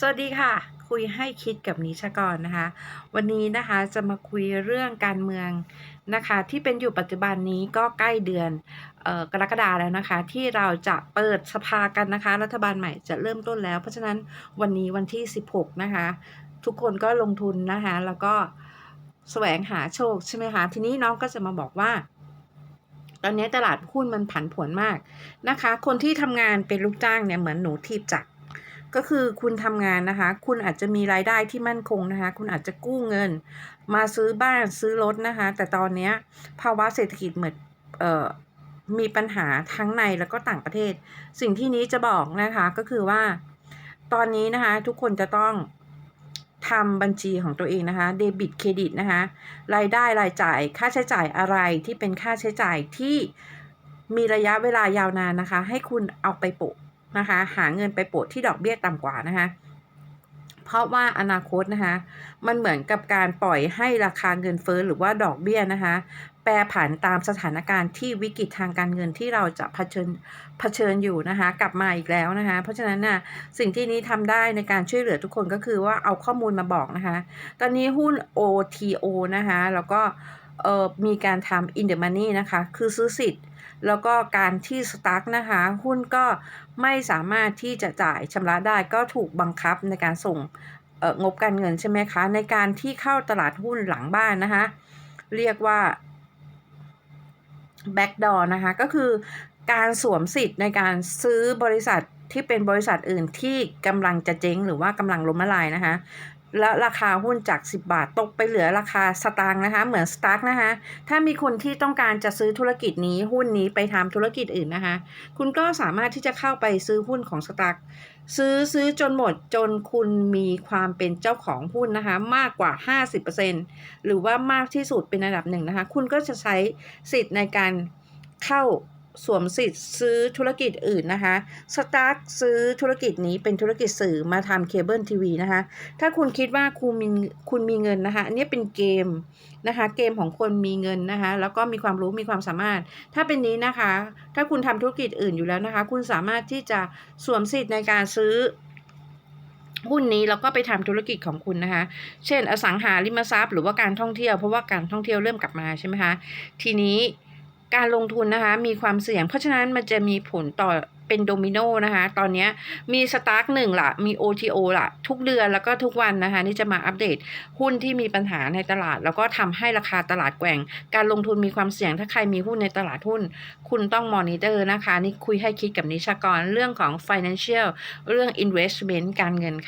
สวัสดีค่ะ คุยให้คิดกับนิชกรนะคะ วันนี้นะคะจะมาคุยเรื่องการเมืองนะคะ ที่เป็นอยู่ปัจจุบันนี้ก็ใกล้เดือนออกรกฎาแล้วนะคะ ที่เราจะเปิดสภากันนะคะ รัฐบาลใหม่จะเริ่มต้นแล้ว เพราะฉะนั้นวันนี้วันที่ 16 นะคะ ทุกคนก็ลงทุนนะคะ แล้วก็แสวงหาโชคใช่ไหมคะทีนี้น้องก็จะมาบอกว่าตอนนี้ตลาดหุ้นมันผันผวนมากนะคะ คนที่ทำงานเป็นลูกจ้างเนี่ยเหมือนหนูทีบจักร ก็คือคุณทำงานนะคะ คุณอาจจะมีรายได้ที่มั่นคงนะคะ คุณอาจจะกู้เงิน มาซื้อบ้านซื้อรถนะคะ แต่ตอนนี้ภาวะเศรษฐกิจเหมือนออมีปัญหาทั้งในแล้วก็ต่างประเทศ สิ่งที่นี้จะบอกนะคะก็คือว่า ตอนนี้นะคะทุกคนจะต้องทำบัญชีของตัวเองนะคะเดบิตเครดิตนะคะรายได้รายจ่ายค่าใช้จ่ายอะไรที่เป็นค่าใช้จ่ายที่มีระยะเวลายาวนานนะคะ ให้คุณเอาไปโปะ นะคะ หาเงินไปโปะที่ดอกเบี้ยต่ำกว่านะคะ เพราะว่าอนาคตนะคะ มันเหมือนกับการปล่อยให้ราคาเงินเฟ้อหรือว่าดอกเบี้ยนะคะ แปรผันตามสถานการณ์ที่วิกฤตทางการเงินที่เราจะเผชิญเผชิญอยู่นะคะ กลับมาอีกแล้วนะคะ เพราะฉะนั้นน่ะสิ่งที่นี้ทำได้ในการช่วยเหลือทุกคนก็คือว่าเอาข้อมูลมาบอกนะคะ ตอนนี้หุ้น OTO นะคะแล้วก็ เอ่อมีการทำ in the money นะคะ คือซื้อสิทธิ์ แล้วก็การที่สตาร์กนะคะ หุ้นก็ไม่สามารถที่จะจ่ายชำระได้ก็ถูกบังคับในการส่งเอ่องบการเงินใช่ไหมคะ ในการที่เข้าตลาดหุ้นหลังบ้านนะคะ เรียกว่า backdoor นะคะ ก็คือการสวมสิทธิ์ในการซื้อบริษัทที่เป็นบริษัทอื่นที่กำลังจะเจ๊งหรือว่ากำลังล้มละลายนะคะ แล้วราคาหุ้นจาก 10 บาทตกไปเหลือราคาสตางค์นะคะ เหมือนสตาร์กนะคะ ถ้ามีคนที่ต้องการจะซื้อธุรกิจนี้หุ้นนี้ไปทำธุรกิจอื่นนะคะ คุณก็สามารถที่จะเข้าไปซื้อหุ้นของสตาร์กซื้อซื้อจนหมดจนคุณมีความเป็นเจ้าของหุ้นนะคะ มากกว่า 50%หรือว่ามากที่สุดเป็นอันดับหนึ่งนะคะ คุณก็จะใช้สิทธิ์ในการเข้า สวมสิทธิ์ซื้อธุรกิจอื่นนะคะสตาร์ทซื้อธุรกิจนี้เป็นธุรกิจสื่อมาทำเคเบิลทีวีนะคะ ถ้าคุณคิดว่าคุณมีคุณมีเงินนะคะ อันนี้เป็นเกมนะคะ เกมของคนมีเงินนะคะ แล้วก็มีความรู้มีความสามารถ ถ้าเป็นนี้นะคะ ถ้าคุณทำธุรกิจอื่นอยู่แล้วนะคะ คุณสามารถที่จะสวมสิทธิ์ในการซื้อหุ้นนี้แล้วก็ไปทำธุรกิจของคุณนะคะ เช่น อสังหาริมทรัพย์หรือว่าการท่องเที่ยว เพราะว่าการท่องเที่ยวเริ่มกลับมาใช่ไหมคะ ทีนี้ การลงทุนนะคะมีความเสี่ยง เพราะฉะนั้นมันจะมีผลต่อเป็นโดมิโนนะคะตอนนี้มีสตาร์กหนึ่งละมี OTO ละทุกเดือนแล้วก็ทุกวันนะคะนี่จะมาอัปเดตหุ้นที่มีปัญหาในตลาด แล้วก็ทำให้ราคาตลาดแกว่ง การลงทุนมีความเสี่ยงถ้าใครมีหุ้นในตลาดหุ้น คุณต้องมอนิเตอร์นะคะ นี่คุยให้คิดกับนิชากรเรื่องของ financial เรื่อง investment การเงินค่ะ